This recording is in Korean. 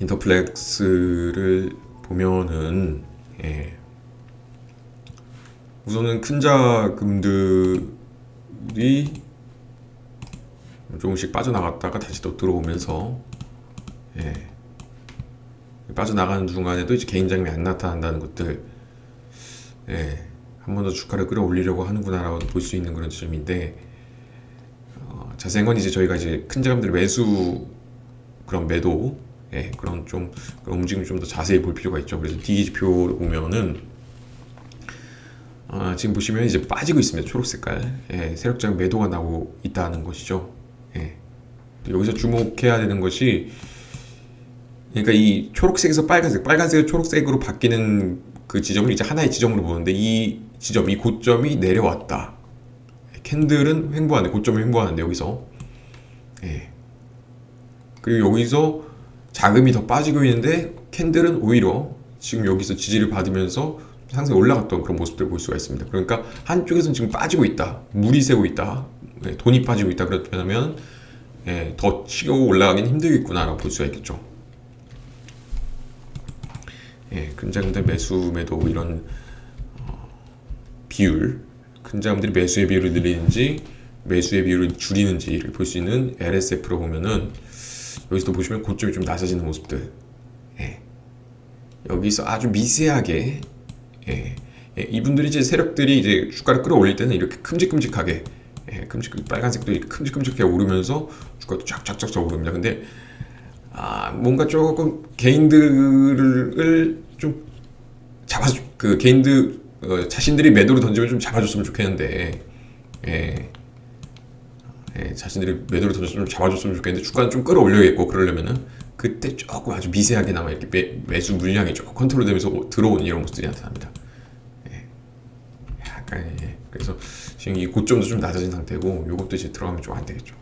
인터플렉스를 보면은 예. 우선은 큰 자금들이 조금씩 빠져나갔다가 다시 또 들어오면서 예. 빠져나가는 중간에도 이제 개인 자금이 안 나타난다는 것들 예. 한 번 더 주가를 끌어올리려고 하는구나라고 볼 수 있는 그런 지점인데 어, 자세한 건 이제 저희가 이제 큰 자금들 매수 그런 매도 예, 그런 좀 그런 움직임 좀 더 자세히 볼 필요가 있죠. 그래서 D 지표를 보면은 아, 지금 보시면 이제 빠지고 있습니다. 초록 색깔. 예, 세력적 매도가 나오고 있다는 것이죠. 예. 또 여기서 주목해야 되는 것이 그러니까 이 초록색에서 빨간색, 빨간색에서 초록색으로 바뀌는 그 지점을 이제 하나의 지점으로 보는데 이 지점, 이 고점이 내려왔다. 캔들은 횡보하는데 고점을 횡보하는데 여기서 예. 그리고 여기서 자금이 더 빠지고 있는데 캔들은 오히려 지금 여기서 지지를 받으면서 상승이 올라갔던 그런 모습들을 볼 수가 있습니다. 그러니까 한쪽에서는 지금 빠지고 있다, 물이 새고 있다, 예, 돈이 빠지고 있다. 그렇다면 예, 더 치고 올라가긴 힘들겠구나라고 볼 수가 있겠죠. 예, 근자금들 매수 매도 이런 어, 비율, 근자금들이 매수의 비율을 늘리는지 매수의 비율을 줄이는지를 볼 수 있는 LSF로 보면은 여기서도 보시면 고점이 좀 낮아지는 모습들. 예. 여기서 아주 미세하게 예. 예, 이분들이 이제 세력들이 이제 주가를 끌어올릴 때는 이렇게 큼직큼직하게 예, 큼직 빨간색도 이렇게 큼직큼직하게 오르면서 주가도 쫙쫙쫙쫙 오릅니다. 근데 아, 뭔가 조금 개인들을 좀 잡아주 그 개인들 어, 자신들이 매도를 던지면 좀 잡아줬으면 좋겠는데 예. 예, 자신들이 매도를 던졌으면 잡아줬으면 좋겠는데 주가는 좀 끌어올려야겠고 그러려면은 그때 조금 아주 미세하게나마 이렇게 매, 매수 물량이 조금 컨트롤되면서 오- 들어오는 이런 모습들이 나타납니다. 예. 약간 예. 그래서 지금 이 고점도 좀 낮아진 상태고 요것도 이제 들어가면 좀 안 되겠죠.